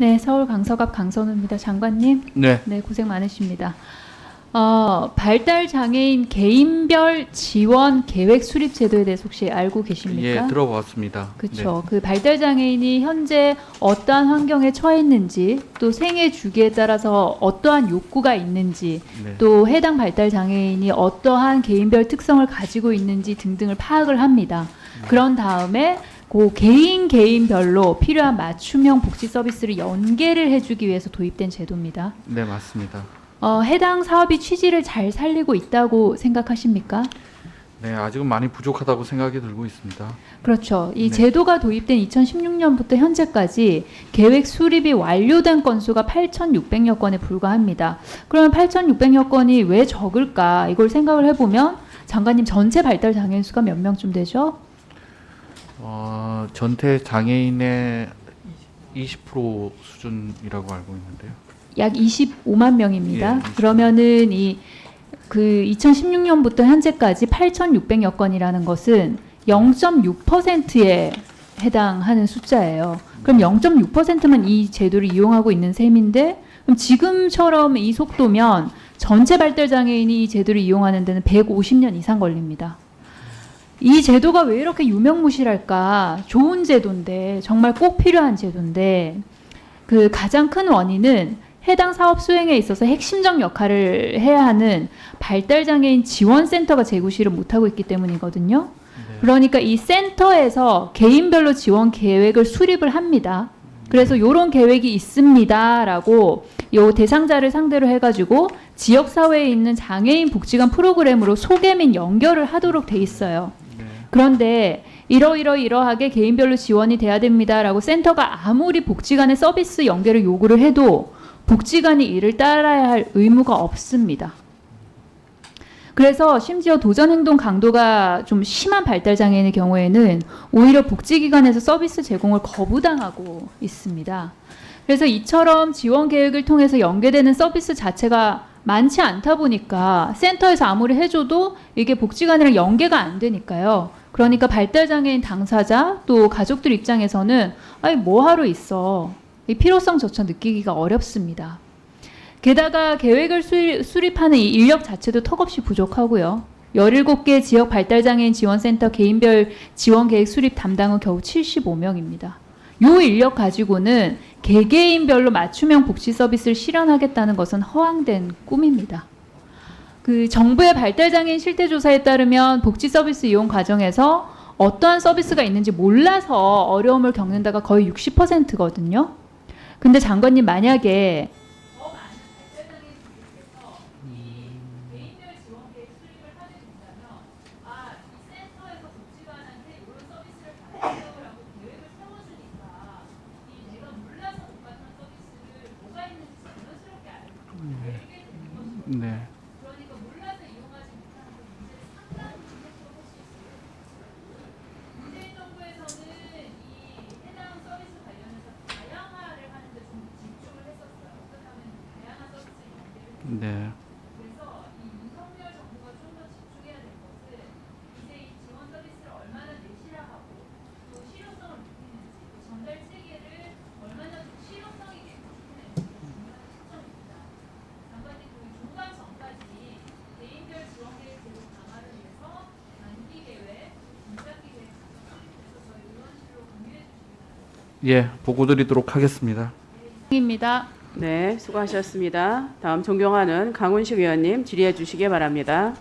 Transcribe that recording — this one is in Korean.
네, 서울 강서갑 강선우입니다. 장관님, 네, 네 고생 많으십니다. 어, 발달 장애인 개인별 지원 계획 수립 제도에 대해서 혹시 알고 계십니까? 예, 들어봤습니다. 그렇죠. 그 발달 장애인이 현재 어떠한 환경에 처했는지, 또 생애 주기에 따라서 어떠한 욕구가 있는지, 네, 네. 또 해당 발달 장애인이 어떠한 개인별 특성을 가지고 있는지 등등을 파악을 합니다. 그런 다음에 그 개인 개인별로 필요한 맞춤형 복지 서비스를 연계를 해주기 위해서 도입된 제도입니다. 네, 맞습니다. 어, 해당 사업이 취지를 잘 살리고 있다고 생각하십니까? 네, 아직은 많이 부족하다고 생각이 들고 있습니다. 그렇죠. 이 네. 제도가 도입된 2016년부터 현재까지 계획 수립이 완료된 건수가 8,600여 건에 불과합니다. 그러면 8,600여 건이 왜 적을까? 이걸 생각을 해보면 장관님 전체 발달 장애인 수가 몇 명쯤 되죠? 어, 전체 장애인의 20% 수준이라고 알고 있는데요. 약 25만 명입니다. 예, 25만. 그러면은 이 그 2016년부터 현재까지 8,600여 건이라는 것은 0.6%에 해당하는 숫자예요. 그럼 0.6%만 이 제도를 이용하고 있는 셈인데 그럼 지금처럼 이 속도면 전체 발달 장애인이 이 제도를 이용하는 데는 150년 이상 걸립니다. 이 제도가 왜 이렇게 유명무실할까? 좋은 제도인데 정말 꼭 필요한 제도인데 그 가장 큰 원인은 해당 사업 수행에 있어서 핵심적 역할을 해야 하는 발달장애인 지원센터가 재구시를 못하고 있기 때문이거든요. 네. 그러니까 이 센터에서 개인별로 지원 계획을 수립을 합니다. 그래서 이런 계획이 있습니다라고 요 대상자를 상대로 해가지고 지역 사회에 있는 장애인 복지관 프로그램으로 소개 및 연결을 하도록 돼 있어요. 네. 그런데 이러이러 이러하게 개인별로 지원이 돼야 됩니다라고 센터가 아무리 복지관의 서비스 연계를 요구를 해도 복지관이 이를 따라야 할 의무가 없습니다. 그래서 심지어 도전 행동 강도가 좀 심한 발달 장애인의 경우에는 오히려 복지기관에서 서비스 제공을 거부당하고 있습니다. 그래서 이처럼 지원 계획을 통해서 연계되는 서비스 자체가 많지 않다 보니까 센터에서 아무리 해줘도 이게 복지관이랑 연계가 안 되니까요. 그러니까 발달장애인 당사자 또 가족들 입장에서는 아니 뭐 하러 있어 이 필요성조차 느끼기가 어렵습니다. 게다가 계획을 수립, 수립하는 이 인력 자체도 턱없이 부족하고요. 17개 지역 발달장애인 지원센터 개인별 지원 계획 수립 담당은 겨우 75명입니다. 요 인력 가지고는 개개인별로 맞춤형 복지 서비스를 실현하겠다는 것은 허황된 꿈입니다. 그 정부의 발달장애인 실태조사에 따르면 복지 서비스 이용 과정에서 어떠한 서비스가 있는지 몰라서 어려움을 겪는다가 거의 60%거든요. 근데 장관님 만약에 네. 네. 예, 보고 드리도록 하겠습니다. 입니다. 네, 수고하셨습니다. 다음 존경하는 강훈식 의원님 질의해 주시기 바랍니다.